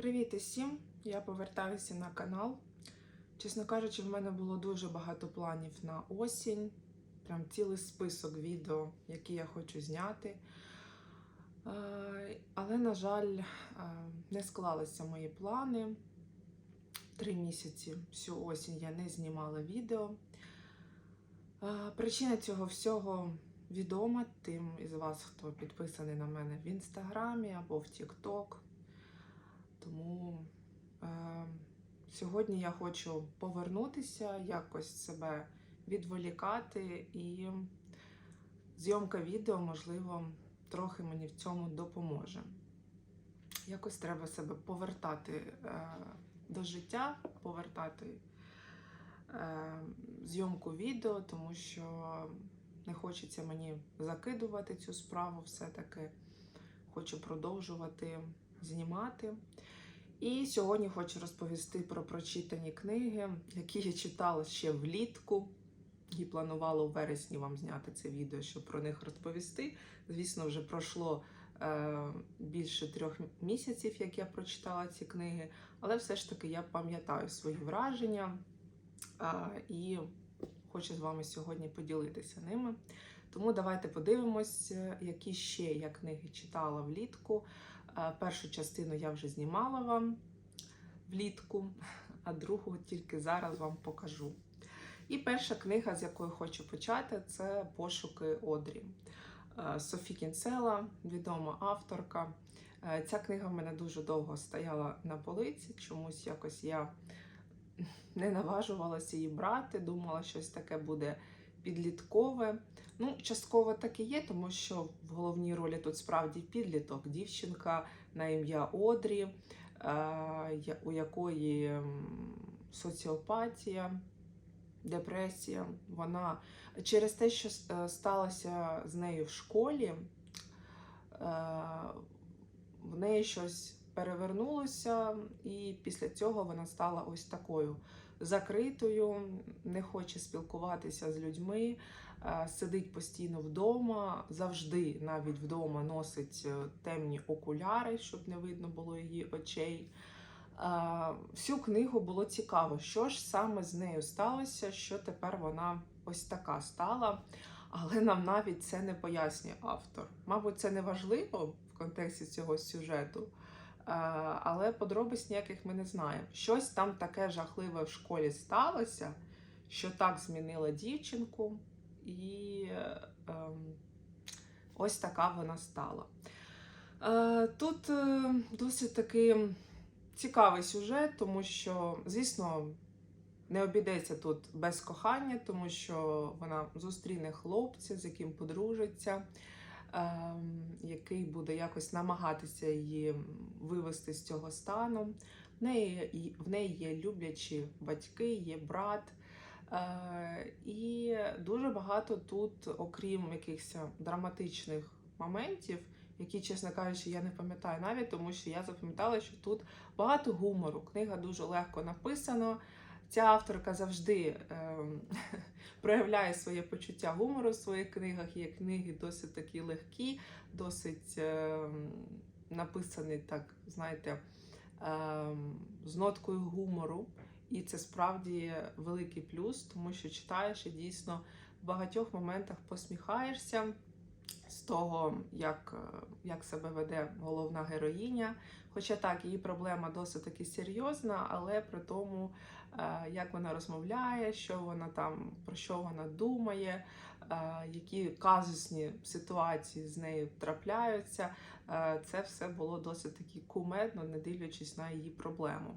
Привіт усім! Я повертаюся на канал. Чесно кажучи, в мене було дуже багато планів на осінь. Прям цілий список відео, які я хочу зняти. Е, Але, на жаль, е, не склалися мої плани. Три місяці всю осінь я не знімала відео. Е, Причина цього всього відома тим із вас, хто підписаний на мене в інстаграмі або в Тікток. Тому е, сьогодні я хочу повернутися, якось себе відволікати, і зйомка відео, можливо, трохи мені в цьому допоможе. Якось треба себе повертати е, до життя, повертати е, зйомку відео, тому що не хочеться мені закидувати цю справу все-таки. Хочу продовжувати знімати. І сьогодні хочу розповісти про прочитані книги, які я читала ще влітку. І планувала у вересні вам зняти це відео, щоб про них розповісти. Звісно, вже пройшло е, більше трьох місяців, як я прочитала ці книги, але все ж таки я пам'ятаю свої враження е, і хочу з вами сьогодні поділитися ними. Тому давайте подивимось, які ще я книги читала влітку. Першу частину я вже знімала вам влітку, а другу тільки зараз вам покажу. І перша книга, з якої хочу почати, це Пошуки Одрі. Е, Софі Кінцела, відома авторка. Е, Ця книга в мене дуже довго стояла на полиці, чомусь якось я не наважувалася її брати, думала, щось таке буде підліткове. Ну, частково так і є, тому що в головній ролі тут справді підліток, дівчинка на ім'я Одрі, е, у якої соціопатія, депресія. Вона через те, що е, сталося з нею в школі, е, в неї щось перевернулося, і після цього вона стала ось такою закритою, не хоче спілкуватися з людьми, е, сидить постійно вдома, завжди навіть вдома носить е, темні окуляри, щоб не видно було її очей. Е, Всю книгу було цікаво, що ж саме з нею сталося, що тепер вона ось така стала. Але нам навіть це не пояснює автор. Мабуть, це не важливо в контексті цього сюжету, але подробиць ніяких ми не знаємо. Щось там таке жахливе в школі сталося, що так змінило дівчинку, і е, ем, ось така вона стала. Е, Тут е, досить таки цікавий сюжет, тому що, звісно, не обійдеться тут без кохання, тому що вона зустріне хлопця, з яким подружиться, який буде якось намагатися її вивести з цього стану. В неї, в неї є люблячі батьки, є брат. Е, і дуже багато тут, окрім якихось драматичних моментів, які, чесно кажучи, я не пам'ятаю навіть, тому що я запам'ятала, що тут багато гумору. Книга дуже легко написана. Ця авторка завжди ем, проявляє своє почуття гумору в своїх книгах. Є книги досить такі легкі, досить ем, написані так, знаєте, ем, з ноткою гумору. І це справді великий плюс, тому що читаєш і дійсно в багатьох моментах посміхаєшся з того, як, е, як себе веде головна героїня. Хоча так, її проблема досить таки серйозна, але при тому, е, як вона розмовляє, що вона там, про що вона думає, е, які казусні ситуації з нею трапляються, е, це все було досить таки кумедно, не дивлячись на її проблему.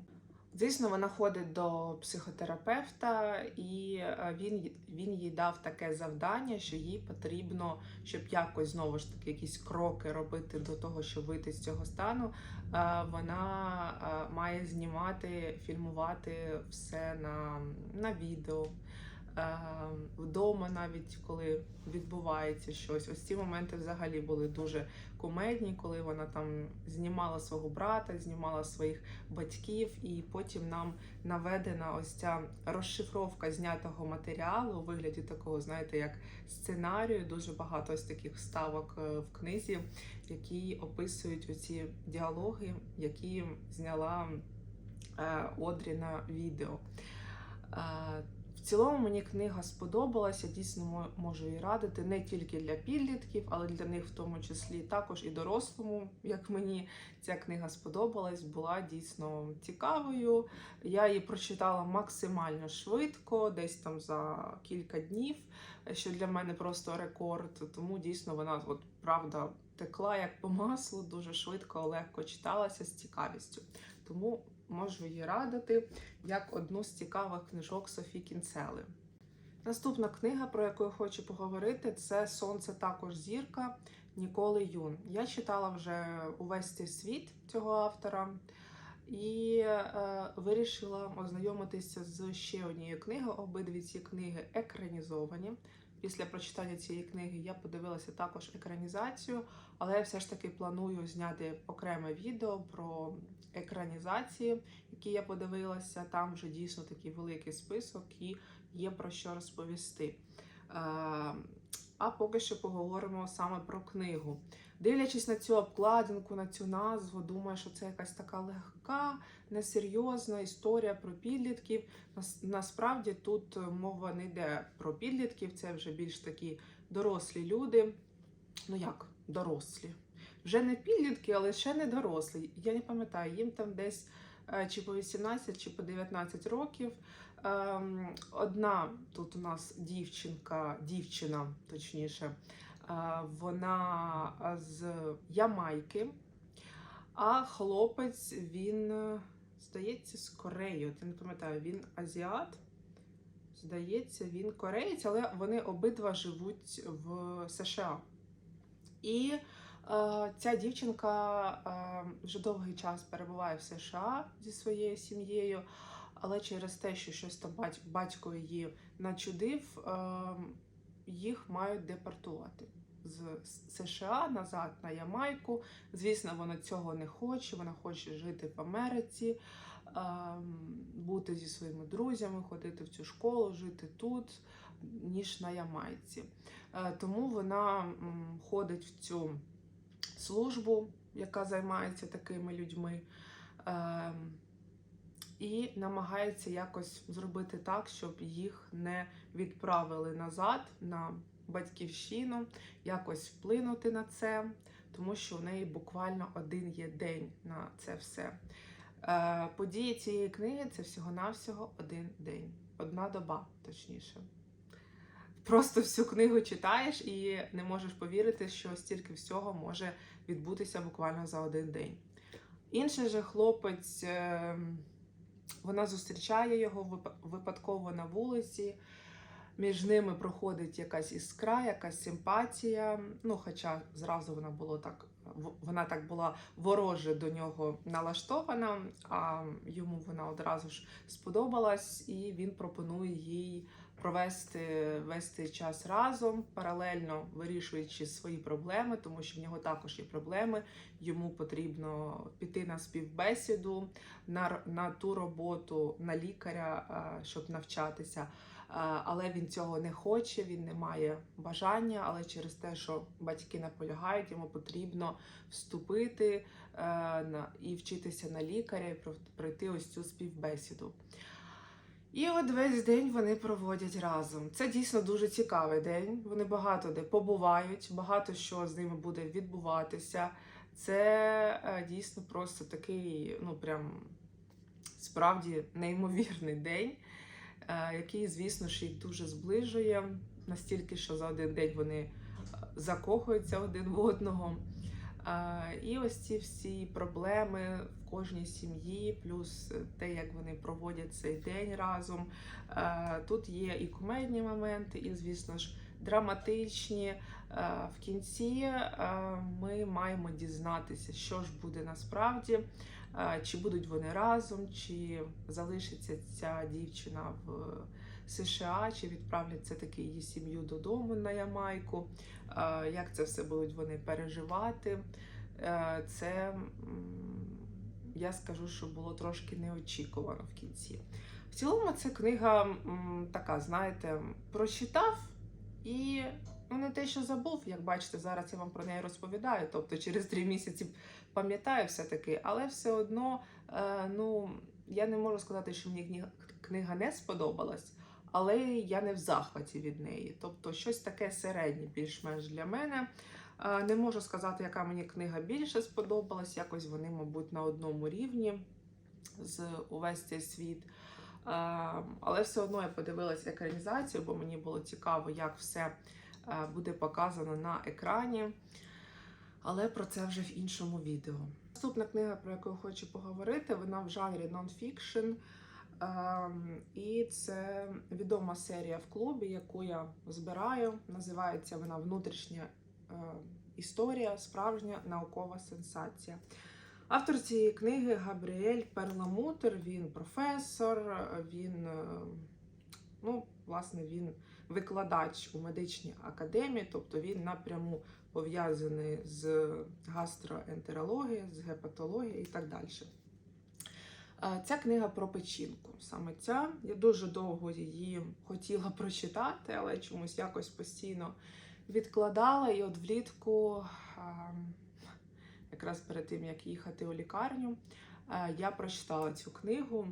Звісно, вона ходить до психотерапевта, і е, він, він їй дав таке завдання, що їй потрібно, щоб якось знову ж таки якісь кроки робити до того, щоб вийти з цього стану. е, Вона е, має знімати, фільмувати все на, на відео. Е, вдома, навіть коли відбувається щось. Ось ці моменти взагалі були дуже кумедні, коли вона там знімала свого брата, знімала своїх батьків, і потім нам наведена ось ця розшифровка знятого матеріалу у вигляді такого, знаєте, як сценарію. Дуже багато ось таких вставок е, в книзі, які описують оці діалоги, які зняла е, Одрі на відео. Цілому мені книга сподобалася, дійсно мо- можу її радити не тільки для підлітків, але для них в тому числі також і дорослому, як мені ця книга сподобалась, була дійсно цікавою. Я її прочитала максимально швидко, десь там за кілька днів, що для мене просто рекорд. Тому дійсно вона от правда текла як по маслу, дуже швидко, легко читалася з цікавістю. Тому можу її радити як одну з цікавих книжок Софі Кінцели. Наступна книга, про яку я хочу поговорити, це Сонце також зірка Ніколи Юн. Я читала вже увесь цей світ цього автора і е, вирішила ознайомитися з ще однією книгою. Обидві ці книги екранізовані. Після прочитання цієї книги я подивилася також екранізацію, але я все ж таки планую зняти окреме відео про екранізації, які я подивилася. Там вже дійсно такий великий список і є про що розповісти. Е, А поки що поговоримо саме про книгу. Дивлячись на цю обкладинку, на цю назву, думаю, що це якась така легка, несерйозна історія про підлітків. Насправді тут мова не йде про підлітків, це вже більш такі дорослі люди. Ну як дорослі? Вже не підлітки, але ще не дорослі. Я не пам'ятаю, їм там десь е, чи по 18, чи по 19 років. Ем, Одна тут у нас дівчинка, дівчина, точніше, е, вона з Ямайки, а хлопець він, е, здається, з Кореї. От я не пам'ятаю, він азіат. Здається, він кореєць, але вони обидва живуть в США. І е, ця дівчинка е, вже довгий час перебуває в США зі своєю сім'єю, але через те, що щось там батько її начудив, е, їх мають депортувати з США назад на Ямайку. Звісно, вона цього не хоче. Вона хоче жити в Америці, ем, бути зі своїми друзями, ходити в цю школу, жити тут, ніж на Ямайці. Е, Тому вона ходить в цю службу, яка займається такими людьми. ем, І намагається якось зробити так, щоб їх не відправили назад на батьківщину, якось вплинути на це, тому що в неї буквально один є день на це все. Е, Події цієї книги це всього-навсього один день, одна доба, точніше. Просто всю книгу читаєш і не можеш повірити, що стільки всього може відбутися буквально за один день. Інший же хлопець, е, вона зустрічає його випадково на вулиці. Між ними проходить якась іскра, якась симпатія. Ну, хоча зразу вона було так, вона так була вороже до нього налаштована, а йому вона одразу ж сподобалась, і він пропонує їй провести весь цей час разом, паралельно вирішуючи свої проблеми, тому що в нього також є проблеми. Йому потрібно піти на співбесіду, на, на ту роботу, на лікаря, щоб навчатися. Але він цього не хоче, він не має бажання. Але через те, що батьки наполягають, йому потрібно вступити е, і вчитися на лікаря, і про- пройти ось цю співбесіду. І от весь день вони проводять разом. Це дійсно дуже цікавий день. Вони багато де побувають, багато що з ними буде відбуватися. Це е, дійсно просто такий, ну прям справді неймовірний день, е, який, звісно ж, їх дуже зближує, настільки, що за один день вони е, закохуються один в одного. І ось ці всі проблеми в кожній сім'ї, плюс те, як вони проводять цей день разом. Е, Тут є і кумедні моменти, і, звісно ж, драматичні. Е, В кінці е, ми маємо дізнатися, що ж буде насправді, чи будуть вони разом, чи залишиться ця дівчина в США, чи відправлять це таки її сім'ю додому на Ямайку, е, як це все будуть вони переживати. Е, Це я скажу, що було трошки неочікувано в кінці. В цілому, ця книга така, знаєте, прочитав і ну, не те, що забув, як бачите, зараз я вам про неї розповідаю. Тобто через три місяці пам'ятаю все-таки, але все одно, е, ну, я не можу сказати, що мені книга, книга не сподобалась, але я не в захваті від неї. Тобто, щось таке середнє, більш-менш для мене. Е, Не можу сказати, яка мені книга більше сподобалась. Якось вони, мабуть, на одному рівні з увесь цей світ. Е, Але все одно я подивилася екранізацію, бо мені було цікаво, як все е, буде показано на екрані. Але про це вже в іншому відео. Наступна книга, про яку я хочу поговорити, вона в жанрі нонфікшн. І це відома серія в клубі, яку я збираю. Називається вона Внутрішня е, історія, справжня наукова сенсація. Автор цієї книги Габріель Перламутер. Він професор, він, е, ну, власне, він викладач у медичній академії, тобто він напряму пов'язаний з гастроентерологією, з гепатологією і так далі. Е, Ця книга про печінку. Саме ця. Я дуже довго її хотіла прочитати, але чомусь якось постійно відкладала. І от влітку, ем, якраз перед тим як їхати у лікарню, е, я прочитала цю книгу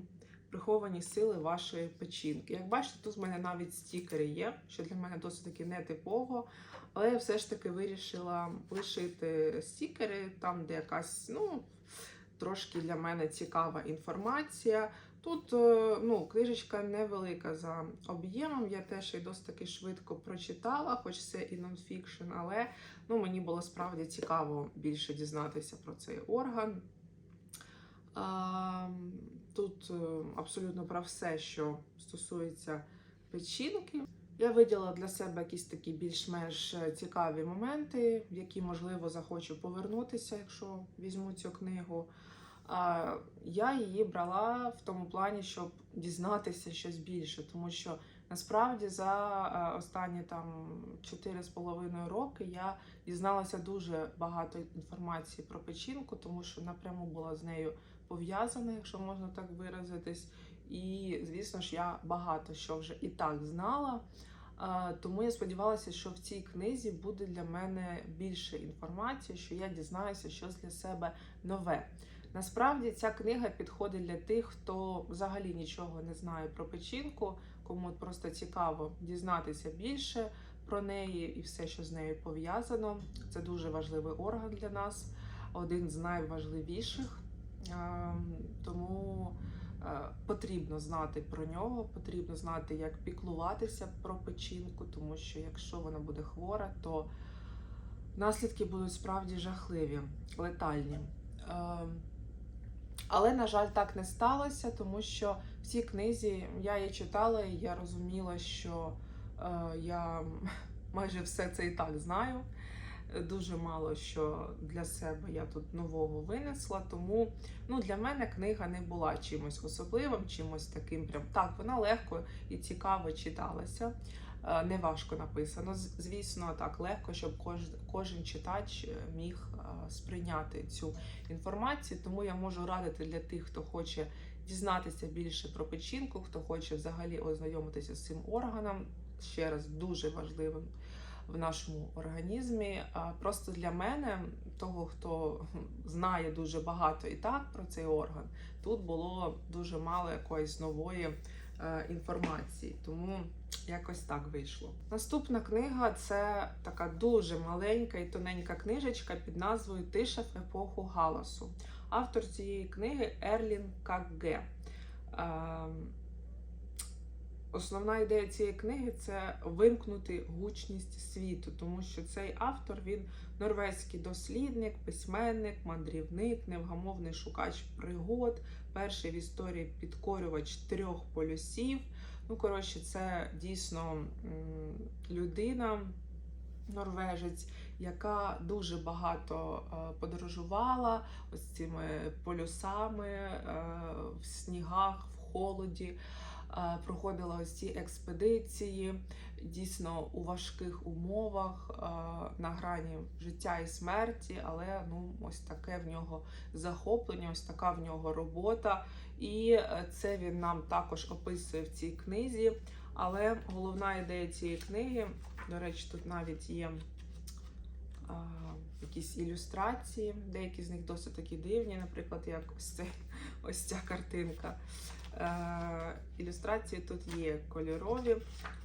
Приховані сили вашої печінки. Як бачите, тут в мене навіть стікери є, що для мене досить таки нетипово. Але я все ж таки вирішила лишити стікери там, де якась, ну, трошки для мене цікава інформація. Тут е, ну, книжечка невелика за об'ємом, я теж її досить таки швидко прочитала, хоч це і нонфікшн, але ну, мені було справді цікаво більше дізнатися про цей орган. Тут е, абсолютно про все, що стосується печінки. Я виділа для себе якісь такі більш-менш е, цікаві моменти, в які, можливо, захочу повернутися, якщо візьму цю книгу. Я її брала в тому плані, щоб дізнатися щось більше, тому що насправді за е, останні там 4,5 роки я дізналася дуже багато інформації про печінку, тому що напряму була з нею пов'язана, якщо можна так виразитись. І, звісно ж, я багато що вже і так знала. Тому я сподівалася, що в цій книзі буде для мене більше інформації, що я дізнаюся щось для себе нове. Насправді ця книга підходить для тих, хто взагалі нічого не знає про печінку, кому просто цікаво дізнатися більше про неї і все, що з нею пов'язано. Це дуже важливий орган для нас, один з найважливіших. Ем, Тому е, потрібно знати про нього, потрібно знати, як піклуватися про печінку, тому що якщо вона буде хвора, то наслідки будуть справді жахливі, летальні. Але, на жаль, так не сталося, тому що в цій книзі я її читала, і я розуміла, що е, я майже все це і так знаю. Дуже мало що для себе я тут нового винесла, тому ну, для мене книга не була чимось особливим, чимось таким прям так, вона легко і цікаво читалася. Е, Не важко написано. Звісно, так легко, щоб кожен читач е, міг е, сприйняти цю інформацію. Тому я можу радити для тих, хто хоче дізнатися більше про печінку, хто хоче взагалі ознайомитися з цим органом. Ще раз дуже важливим в нашому організмі. Просто для мене, того, хто знає дуже багато і так про цей орган, тут було дуже мало якоїсь нової інформації. Тому якось так вийшло. Наступна книга це така дуже маленька і тоненька книжечка під назвою Тиша в епоху галасу. Автор цієї книги Ерлін Какге. Ем, Основна ідея цієї книги це вимкнути гучність світу, тому що цей автор він норвезький дослідник, письменник, мандрівник, невгамовний шукач пригод, перший в історії підкорювач трьох полюсів. Ну, коротше, це дійсно людина, норвежець, яка дуже багато е, подорожувала ось цими полюсами е, в снігах, в холоді. Е, проходила ось ці експедиції дійсно у важких умовах е, на грані життя і смерті, але ну ось таке в нього захоплення, ось така в нього робота. І е, це він нам також описує в цій книзі. Але головна ідея цієї книги, до речі, тут навіть є якісь ілюстрації, деякі з них досить такі дивні, наприклад, як ось, цей, ось ця картинка. Е, ілюстрації тут є кольорові.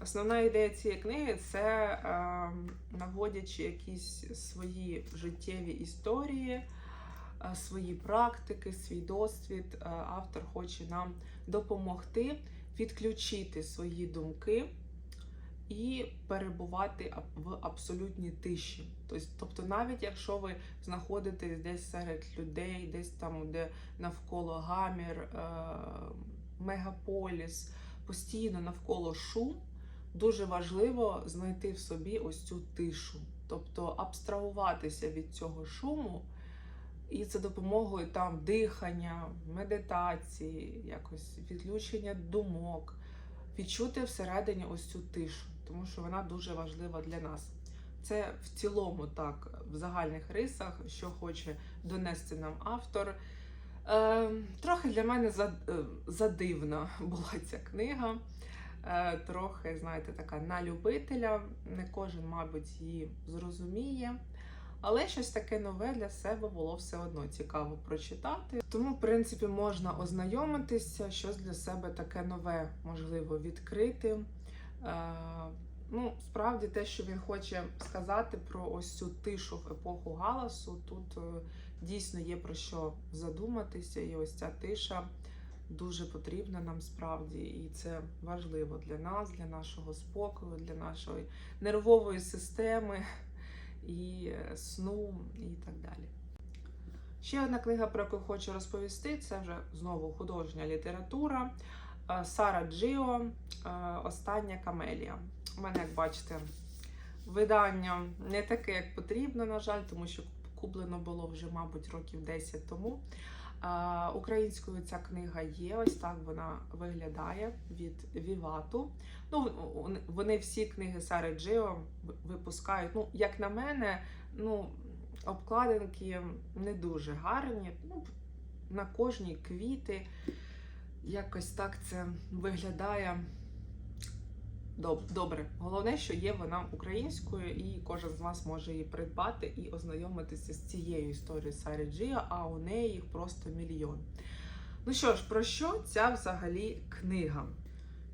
Основна ідея цієї книги це е, наводячи якісь свої життєві історії, е, свої практики, свій досвід. Автор хоче нам допомогти відключити свої думки і перебувати в абсолютній тиші. Тобто, навіть якщо ви знаходитесь десь серед людей, десь там, де навколо гамір, мегаполіс, постійно навколо шум, дуже важливо знайти в собі ось цю тишу, тобто абстрагуватися від цього шуму. І за допомогою там дихання, медитації, якось відключення думок, відчути всередині ось цю тишу, тому що вона дуже важлива для нас. Це в цілому так, в загальних рисах, що хоче донести нам автор. Е, трохи для мене е, задивна була ця книга. Е, трохи, знаєте, така на любителя. Не кожен, мабуть, її зрозуміє. Але щось таке нове для себе було все одно цікаво прочитати. Тому, в принципі, можна ознайомитися, щось для себе таке нове можливо відкрити. Е, ну, справді, те, що він хоче сказати про ось цю тишу в епоху галасу, тут е, дійсно є про що задуматися, і ось ця тиша дуже потрібна нам справді, і це важливо для нас, для нашого спокою, для нашої нервової системи і е, сну, і так далі. Ще одна книга, про яку хочу розповісти, це вже знову художня література. Е, Сара Джіо, е, Остання камелія. У мене, як бачите, видання не таке, як потрібно, на жаль, тому що куплено було вже, мабуть, років 10 тому. Українською ця книга є, ось так вона виглядає від Вівату. Ну, вони всі книги Сари Джио випускають. Ну, як на мене, ну, обкладинки не дуже гарні. Ну, на кожній квіти. Якось так це виглядає добре. Головне, що є вона українською, і кожен з вас може її придбати і ознайомитися з цією історією Сари Джія, а у неї їх просто мільйон. Ну що ж, про що ця взагалі книга?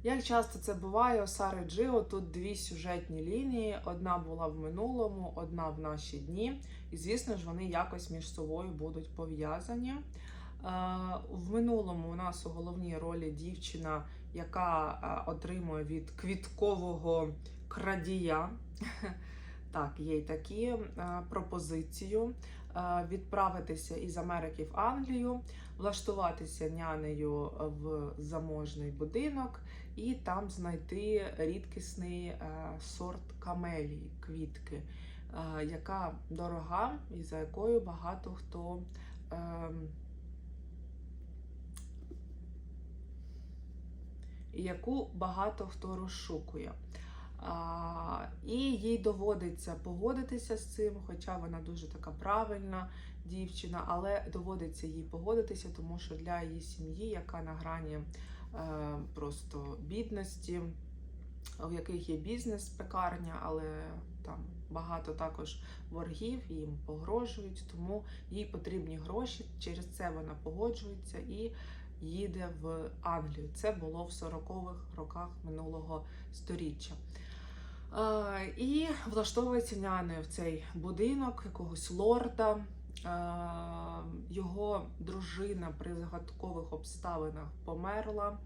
Як часто це буває у Сари Джио, тут дві сюжетні лінії: одна була в минулому, одна в наші дні. І, звісно ж, вони якось між собою будуть пов'язані. Е, В минулому у нас у головній ролі дівчина, яка е, отримує від квіткового крадія. Так, є й такі е, пропозицію е, відправитися із Америки в Англію, влаштуватися нянею в заможний будинок і там знайти рідкісний сорт камелії, квітки, яка дорога і за якою багато хто. ем, і яку багато хто розшукує. А, і їй доводиться погодитися з цим, хоча вона дуже така правильна дівчина, але доводиться їй погодитися, тому що для її сім'ї, яка на грані е, просто бідності, в яких є бізнес, пекарня, але там багато також воргів, їм погрожують, тому їй потрібні гроші. Через це вона погоджується і їде в Англію. Це було в 40-х роках минулого сторіччя. Е, І влаштовується нянею в цей будинок якогось лорда. Його дружина при загадкових обставинах померла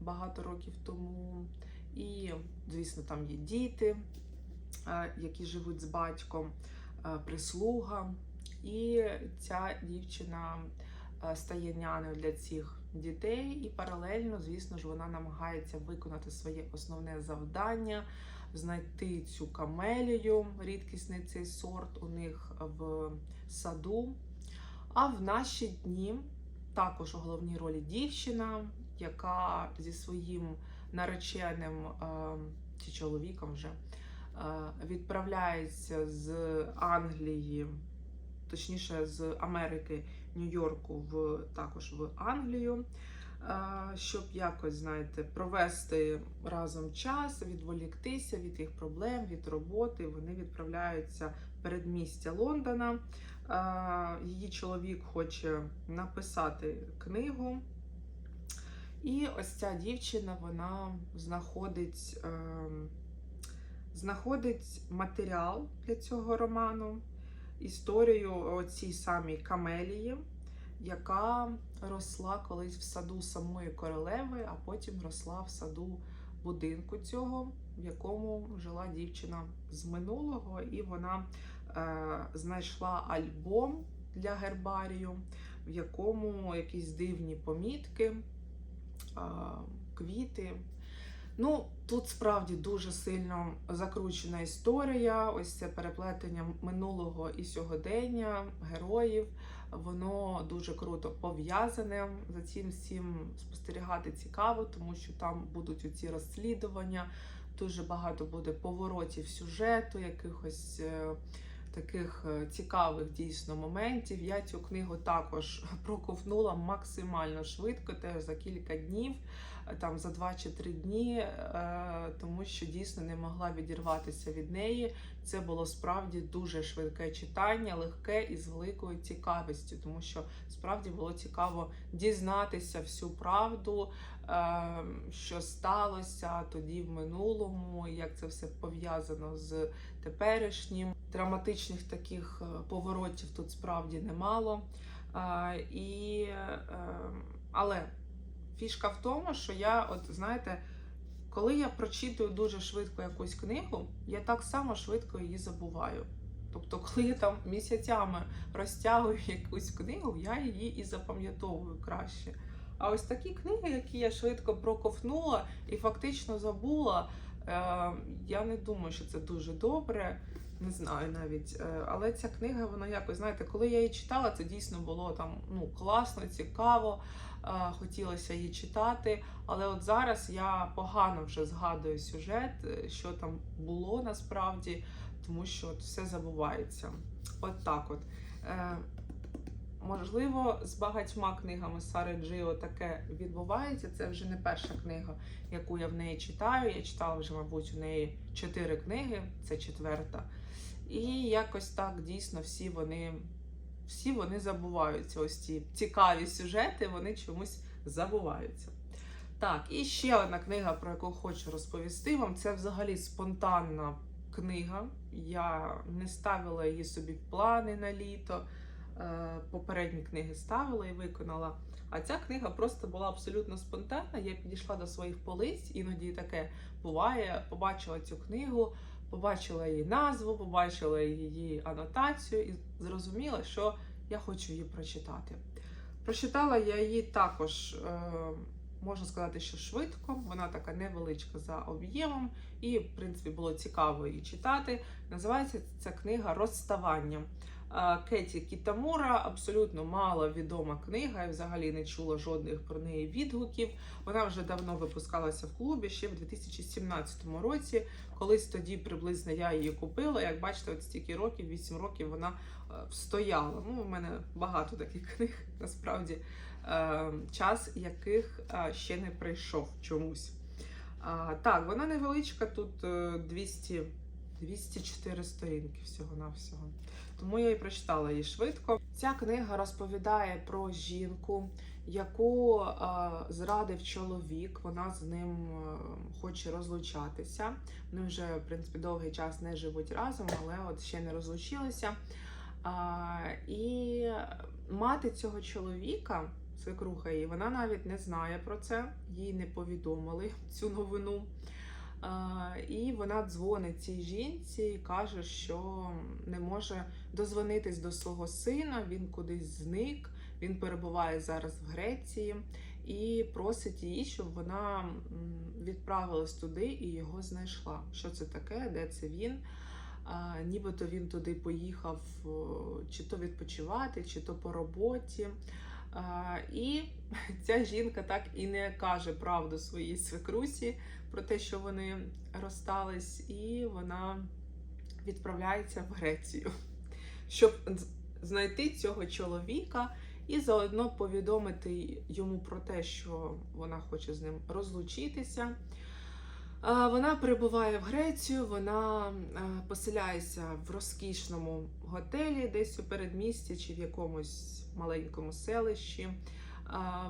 багато років тому. І, звісно, там є діти, які живуть з батьком, прислуга. І ця дівчина стає нянею для цих дітей, і паралельно, звісно ж, вона намагається виконати своє основне завдання, знайти цю камелію, рідкісний цей сорт у них в саду. А в наші дні також у головній ролі дівчина, яка зі своїм нареченим е, чи чоловіком вже е, відправляється з Англії, точніше з Америки, Нью-Йорку, в також в Англію. е, Щоб якось, знаєте, провести разом час, відволіктися від їх проблем, від роботи. Вони відправляються передмістя Лондона. Е, Її чоловік хоче написати книгу. І ось ця дівчина вона знаходить, е, знаходить матеріал для цього роману, історію цій самій Камелії, яка росла колись в саду самої королеви, а потім росла в саду будинку цього, в якому жила дівчина з минулого, і вона е, знайшла альбом для гербарію, в якому якісь дивні помітки, е, квіти. Ну, тут справді дуже сильно закручена історія. Ось це переплетення минулого і сьогодення, героїв. Воно дуже круто пов'язане. За цим всім спостерігати цікаво, тому що там будуть оці розслідування, дуже багато буде поворотів сюжету, якихось е, таких е, цікавих дійсно моментів. Я цю книгу також проковтнула максимально швидко, теж за кілька днів, там за два чи три дні, е, тому що дійсно не могла відірватися від неї. Це було справді дуже швидке читання, легке і з великою цікавістю, тому що справді було цікаво дізнатися всю правду, е, що сталося тоді в минулому, як це все пов'язано з теперішнім. Драматичних таких е, поворотів тут справді немало. І, але фішка в тому, що я, от знаєте, коли я прочитую дуже швидко якусь книгу, я так само швидко її забуваю. Тобто, коли я там місяцями розтягую якусь книгу, я її і запам'ятовую краще. А ось такі книги, які я швидко проковтнула і фактично забула, е, я не думаю, що це дуже добре. Не знаю навіть. Е, Але ця книга, вона якось, знаєте, коли я її читала, це дійсно було там ну, класно, цікаво. е, Хотілося її читати. Але от зараз я погано вже згадую сюжет, е, що там було насправді, тому що от все забувається. От так от. Можливо, з багатьма книгами Сари Джио таке відбувається. Це вже не перша книга, яку я в неї читаю. Я читала вже, мабуть, у неї чотири книги, це четверта. І якось так дійсно всі вони, всі вони забуваються. Ось ці цікаві сюжети, вони чомусь забуваються. Так, і ще одна книга, про яку хочу розповісти вам. Це взагалі спонтанна книга. Я не ставила її собі в плани на літо. Е, Попередні книги ставила і виконала. А ця книга просто була абсолютно спонтанна. Я підійшла до своїх полиць, іноді таке буває. Побачила цю книгу, побачила її назву, побачила її анотацію і зрозуміла, що я хочу її прочитати. Прочитала я її також, е, можна сказати, що швидко. Вона така невеличка за об'ємом, і, в принципі, було цікаво її читати. Називається ця книга Розставання. Кеті Кітамура абсолютно мало відома книга. Я взагалі не чула жодних про неї відгуків. Вона вже давно випускалася в клубі ще в 2017 році. Колись тоді приблизно я її купила. Як бачите, от стільки років, 8 років вона е, встояла. Ну, у мене багато таких книг, насправді, е, час яких е, ще не прийшов чомусь. Так, вона невеличка, тут е, 200, 204 сторінки всього-навсього. Тому я і прочитала її швидко. Ця книга розповідає про жінку, яку е, зрадив чоловік. Вона з ним е, хоче розлучатися. Вони вже, в принципі, довгий час не живуть разом, але от ще не розлучилися. А, і мати цього чоловіка, свекруха її, вона навіть не знає про це, їй не повідомили цю новину. І вона дзвонить цій жінці і каже, що не може дозвонитись до свого сина, він кудись зник, він перебуває зараз в Греції і просить її, щоб вона відправилась туди і його знайшла. Що це таке? Де це він? Нібито він туди поїхав чи то відпочивати, чи то по роботі. І ця жінка так і не каже правду своїй свекрусі про те, що вони розстались, і вона відправляється в Грецію, щоб знайти цього чоловіка і заодно повідомити йому про те, що вона хоче з ним розлучитися. Вона прибуває в Грецію, вона поселяється в розкішному готелі, десь у передмісті чи в якомусь маленькому селищі.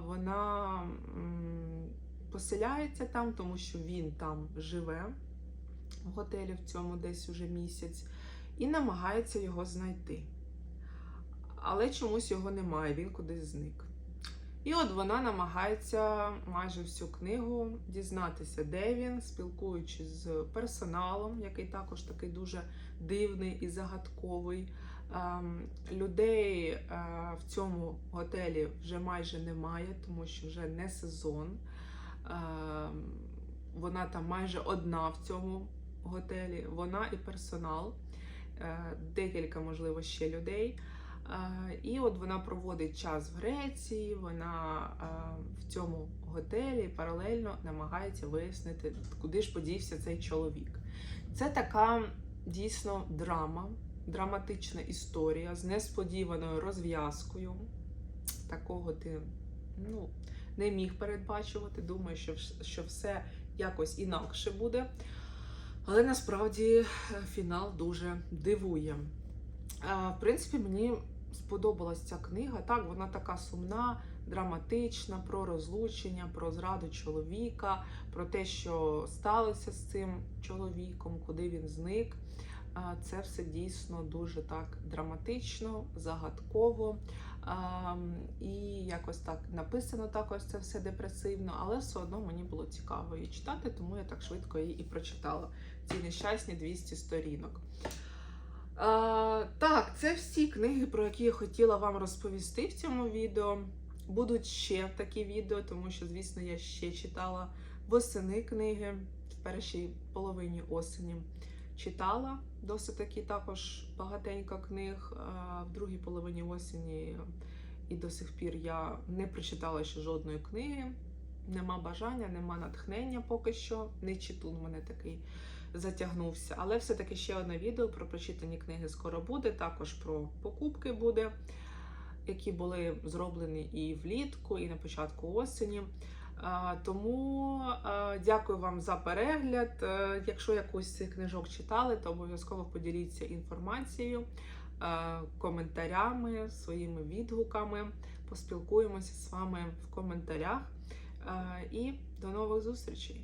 Вона поселяється там, тому що він там живе в готелі в цьому десь уже місяць, і намагається його знайти. Але чомусь його немає, він кудись зник. І от вона намагається майже всю книгу дізнатися, де він, спілкуючись з персоналом, який також такий дуже дивний і загадковий. Ем, Людей е, в цьому готелі вже майже немає, тому що вже не сезон. Ем, Вона там майже одна в цьому готелі. Вона і персонал, е, декілька, можливо, ще людей. Е, І от вона проводить час в Греції, вона в цьому готелі паралельно намагається вияснити, куди ж подівся цей чоловік. Це така дійсно драма, драматична історія з несподіваною розв'язкою. Такого ти ну, не міг передбачувати. Думаю, що, що все якось інакше буде. Але насправді е, фінал дуже дивує. Е, В принципі, мені сподобалась ця книга. Так, вона така сумна, драматична, про розлучення, про зраду чоловіка, про те, що сталося з цим чоловіком, куди він зник. Це все дійсно дуже так драматично, загадково. І якось так написано також це все депресивно, але все одно мені було цікаво її читати, тому я так швидко її і прочитала. Ці нещасні 200 сторінок. Так, це всі книги, про які я хотіла вам розповісти в цьому відео. Будуть ще такі відео, тому що, звісно, я ще читала восени книги в першій половині осені. Читала досить таки також багатенько книг. В другій половині осені і до сих пір я не прочитала ще жодної книги. Нема бажання, нема натхнення поки що. Не читун мене такий затягнувся. Але все-таки ще одне відео про прочитані книги скоро буде. Також про покупки буде, які були зроблені і влітку, і на початку осені. Тому дякую вам за перегляд. Е, Якщо якусь з цих книжок читали, то обов'язково поділіться інформацією, е, коментарями, своїми відгуками. Поспілкуємося з вами в коментарях. Е, І до нових зустрічей!